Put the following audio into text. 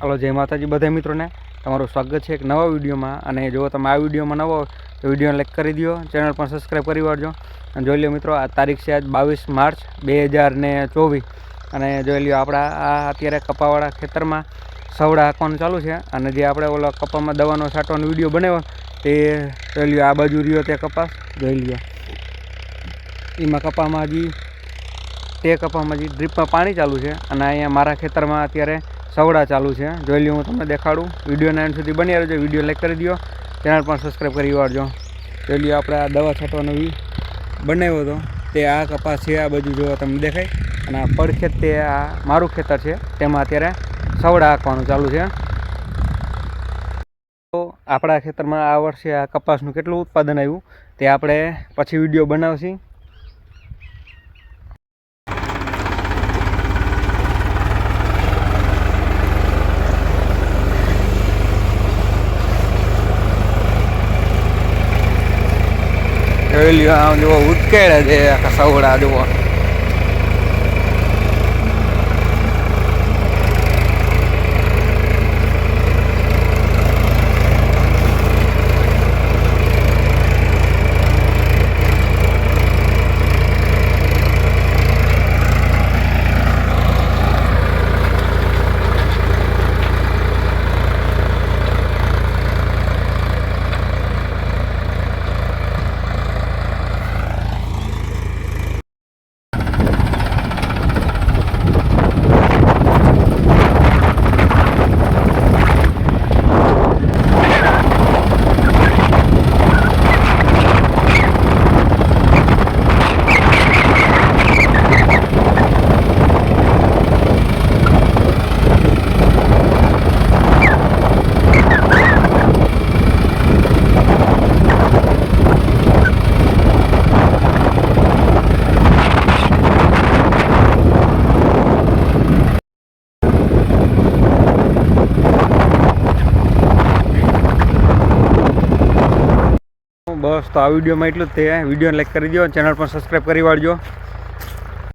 હાલો, જય માતાજી બધા મિત્રોને. તમારું સ્વાગત છે એક નવા વિડીયોમાં. અને જો તમે આ વિડીયોમાં નવો તો વિડીયોને લાઈક કરી દો ચેનલ પણ સબસ્ક્રાઈબ કરી વાળજો. અને જોઈ લો મિત્રો, આ તારીખ છે આજ બાવીસ માર્ચ બે હજાર ને ચોવીસ. અને જોઈ લ્યો, આપણા આ અત્યારે કપાવાળા ખેતરમાં સવડા હાંકવાનું ચાલુ છે. અને જે આપણે ઓલો કપામાં દવાનો છાંટવાનો વીડિયો બનાવ્યો, તે જોઈ લ્યો, આ બાજુ રહ્યો તે કપાસ. જોઈ લ્યો. એમાં કપામાં હજી, તે કપામાં હજી ડ્રીપમાં પાણી ચાલુ છે. અને અહીંયા મારા ખેતરમાં અત્યારે સવડા ચાલુ છે. જોઈ લ્યો, હું તમને દેખાડું. વિડીયોના એન્ડ સુધી બની રહેજો. વીડિયો લાઈક કરી દો ચેનલ પણ સબસ્ક્રાઈબ કરી વાળજો. જોઈ લ્યો, આપણે આ દવા છાંટવાનો વી બનાવ્યો હતો. તે આ કપાસ છે, આ બાજુ જોવા તમને દેખાય. અને આ પડખેત તે આ મારું ખેતર છે. તેમાં અત્યારે સવડા આંકવાનું ચાલુ છે. તો આપણા ખેતરમાં આ વર્ષે આ કપાસનું કેટલું ઉત્પાદન આવ્યું, તે આપણે પછી વીડિયો બનાવશી. જોઈ લ્યો આમ જુઓ ઉચકેડે છે આખા સવડા જુઓ. બસ તો આ વિડીયોમાં એટલું જ તે. વિડીયોને લાઈક કરી દો ચેનલ પણ સબસ્ક્રાઈબ કરી વાળજો.